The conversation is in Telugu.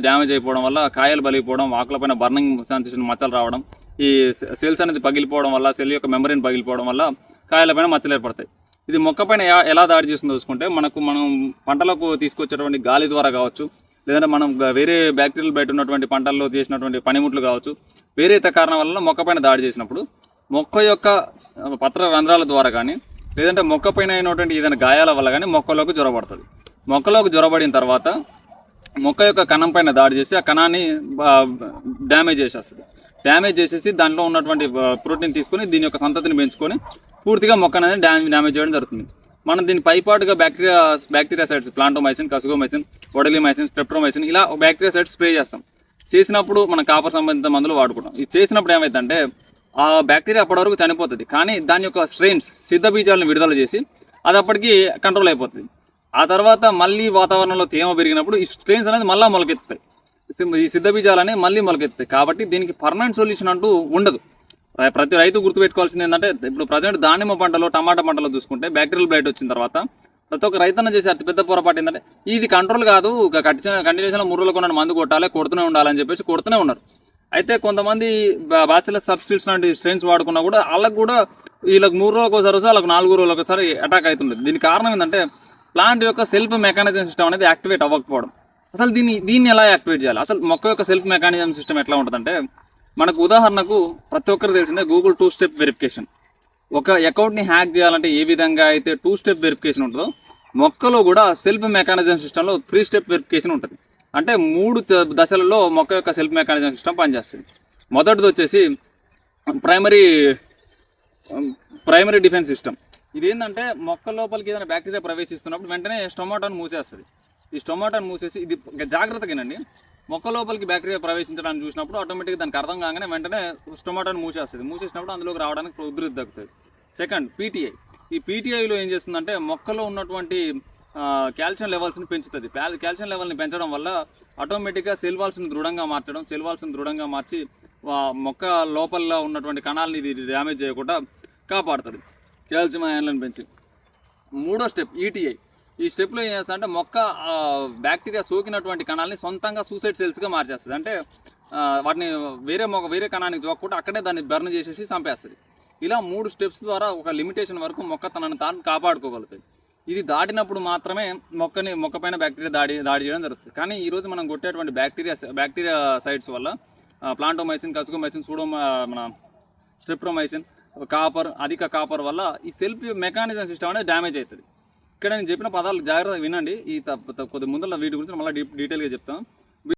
డ్యామేజ్ అయిపోవడం వల్ల కాయలు బలిగిపోవడం ఆకులపైన బర్నింగ్ సెన్సేషన్ మచ్చలు రావడం ఈ సెల్స్ అనేది పగిలిపోవడం వల్ల సెల్ యొక్క మెమరీని పగిలిపోవడం వల్ల కాయలపైన మచ్చలు ఏర్పడతాయి. ఇది మొక్క పైన ఎలా దాడి చేస్తుందో చూసుకుంటే మనకు మనం పంటలకు తీసుకొచ్చేటువంటి గాలి ద్వారా కావచ్చు లేదంటే మనం వేరే బ్యాక్టీరియల్ బయట ఉన్నటువంటి పంటల్లో చేసినటువంటి పనిముట్లు కావచ్చు వేరే ఇతర కారణం వల్ల మొక్క పైన దాడి చేసినప్పుడు మొక్క యొక్క పత్ర రంధ్రాల ద్వారా కానీ లేదంటే మొక్క పైన అయినటువంటి ఏదైనా గాయాల వల్ల కానీ మొక్కలోకి జ్వరపడుతుంది మొక్కలోకి జ్వరపడిన తర్వాత మొక్క యొక్క కణం పైన దాడి చేసి ఆ కణాన్ని డ్యామేజ్ చేసేస్తుంది. డ్యామేజ్ చేసేసి దాంట్లో ఉన్నటువంటి ప్రోటీన్ తీసుకొని దీని యొక్క సంతతిని పెంచుకొని పూర్తిగా మొక్క అనేది డ్యామేజ్ డ్యామేజ్ చేయడం జరుగుతుంది. మనం దీని పైపాటుగా bacteria bactericides plantomycin kasugamycin validamycin streptomycin ఇలా బ్యాక్టీరియా సైడ్స్ స్ప్రే చేస్తాం. చేసినప్పుడు మనం కాపర్ సంబంధిత మందులు వాడుకుంటాం. ఇది చేసినప్పుడు ఏమైందంటే ఆ బ్యాక్టీరియా అప్పటి వరకు చనిపోతుంది. కానీ దాని యొక్క స్ట్రెయిన్స్ సిద్ధ బీజాలను విడుదల చేసి అది అప్పటికి కంట్రోల్ అయిపోతుంది. ఆ తర్వాత మళ్ళీ వాతావరణంలో తేమ పెరిగినప్పుడు ఈ స్ట్రెయిన్స్ అనేది మళ్ళీ మొలకెత్తాయి ఈ సిద్ధ బీజాలనే మళ్ళీ మొలకెత్తాయి కాబట్టి దీనికి పర్మనెంట్ సొల్యూషన్ అంటూ ఉండదు. ప్రతి రైతు గుర్తుపెట్టుకోవాల్సింది ఏంటంటే ఇప్పుడు ప్రజెంట్ దానిమ్మ పంటలో టమాటా పంటలో చూసుకుంటే బ్యాక్టీరియల్ బ్లైట్ వచ్చిన తర్వాత ప్రతి ఒక్క రైతన్న చేసే అతిపెద్ద పొరపాటు ఏంటంటే ఇది కంట్రోల్ కాదు కంటిన్యూషన్ మూడు కొన్న మందు కొట్టాలి కొడుతూనే ఉండాలని చెప్పేసి కొడుతూనే ఉన్నారు. అయితే కొంతమంది బాసిల సబ్స్టిట్యూట్స్ లాంటి స్ట్రెయిన్స్ వాడుకున్నా కూడా వాళ్ళకు కూడా వీళ్ళకి మూడు రోజులకు ఒకసారి వస్తే వాళ్ళకి నాలుగు రోజులకు ఒకసారి అటాక్ అవుతుంది దీనికి కారణం ఏంటంటే ప్లాంట్ యొక్క సెల్ఫ్ మెకానిజం సిస్టమ్ అనేది యాక్టివేట్ అవ్వకపోవడం. అసలు దీన్ని దీన్ని ఎలా యాక్టివేట్ చేయాలి? అసలు మొక్క యొక్క సెల్ఫ్ మెకానిజం సిస్టమ్ ఎట్లా ఉంటుందంటే మనకు ఉదాహరణకు ప్రతి ఒక్కరికి తెలిసిందే గూగుల్ టూ స్టెప్ వెరిఫికేషన్ ఒక అకౌంట్ని హ్యాక్ చేయాలంటే ఏ విధంగా అయితే టూ స్టెప్ వెరిఫికేషన్ ఉంటుందో మొక్కలో కూడా సెల్ఫ్ మెకానిజం సిస్టంలో త్రీ స్టెప్ వెరిఫికేషన్ ఉంటుంది. అంటే మూడు దశలలో మొక్క యొక్క సెల్ఫ్ మెకానిజం సిస్టమ్ పనిచేస్తుంది. మొదటిది వచ్చేసి ప్రైమరీ ప్రైమరీ డిఫెన్స్ సిస్టమ్ ఇది ఏంటంటే మొక్క లోపలికి ఏదైనా బ్యాక్టీరియా ప్రవేశిస్తున్నప్పుడు వెంటనే స్టొమాటోని మూసేస్తుంది. ఈ స్టొమాటోని మూసేసి ఇది జాగ్రత్తగానండి. మొక్క లోపలికి బ్యాక్టీరియా ప్రవేశించడానికి చూసినప్పుడు ఆటోమేటిక్గా దానికి అర్థం కాగానే వెంటనే స్టొమాటోని మూసేస్తుంది. మూసేసినప్పుడు అందులోకి రావడానికి ఉధృతి తగ్గుతుంది సెకండ్ పీటీఐ ఈ పీటీఐలో ఏం చేస్తుందంటే మొక్కలో ఉన్నటువంటి కాల్షియం లెవెల్స్ని పెంచుతుంది. కాల్షియం లెవెల్ని పెంచడం వల్ల ఆటోమేటిక్గా సెల్ వాల్స్ని దృఢంగా మార్చడం సెల్ వాల్స్ని దృఢంగా మార్చి మొక్క లోపల ఉన్నటువంటి కణాలని ఇది డ్యామేజ్ చేయకుండా కాపాడుతుంది. కాల్షియం అయాన్లను పెంచి మూడో స్టెప్ ఈటీఐ ఈ స్టెప్లో ఏం చేస్తా అంటే మొక్క బ్యాక్టీరియా సోకినటువంటి కణాలని సొంతంగా సూసైడ్ సెల్స్గా మార్చేస్తుంది. అంటే వాటిని వేరే మొక్క వేరే కణానికి చూడకుండా అక్కడే దాన్ని బర్న్ చేసేసి చంపేస్తుంది. ఇలా మూడు స్టెప్స్ ద్వారా ఒక లిమిటేషన్ వరకు మొక్క తనను తాను కాపాడుకోగలుగుతుంది. ఇది దాటినప్పుడు మాత్రమే మొక్కని మొక్కపైన బ్యాక్టీరియా దాడి దాడి చేయడం జరుగుతుంది. కానీ ఈరోజు మనం కొట్టేటువంటి బ్యాక్టీరియా బ్యాక్టీరియా సైడ్స్ వల్ల ప్లాంటోమైసిన్ కసుకోమైసిన్ సూడో మన స్ట్రిప్రోమైసిన్ కాపర్ అధిక కాపర్ వల్ల ఈ సెల్ఫ్ మెకానిజం సిస్టమ్ అనేది డ్యామేజ్ అవుతుంది. ఇక్కడ నేను చెప్పిన పదాలు జాగ్రత్తగా వినండి. ఈ త- కొద్ది ముందర వీటి గురించి మళ్ళీ డీ డీటెయిల్గా చెప్తాను